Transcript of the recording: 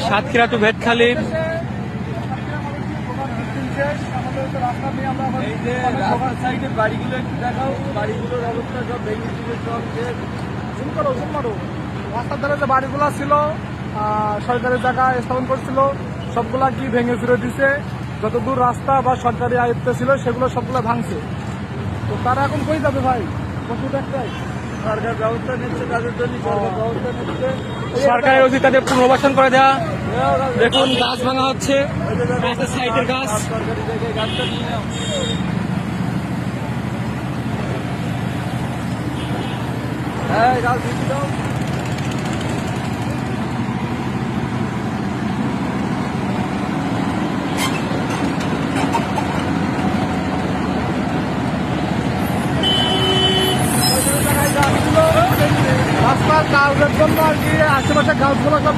Satkhira two Bhetkhali একটু দেখাও ভেঙে করো রাস্তার ধারে যে বাড়িগুলো ছিল সরকারি স্থাপন সবগুলা ভেঙে দিছে যতদূর রাস্তা বা সরকারি আয়ত্তে ছিল সেগুলো সবগুলো ভাঙছে তো তারা এখন কই যাবে ভাই একটাই সরকার ব্যবস্থা নিচ্ছে, তাদের জন্য ব্যবস্থা নিচ্ছে। সরকারের উচিত তাদের পুনর্বাসন করে দেওয়া। দেখুন গাছ ভাঙা হচ্ছে। রাস্তার গাছ। দিতে দাও রাস্তার জন্য আর কি আশেপাশে গাছগুলো সব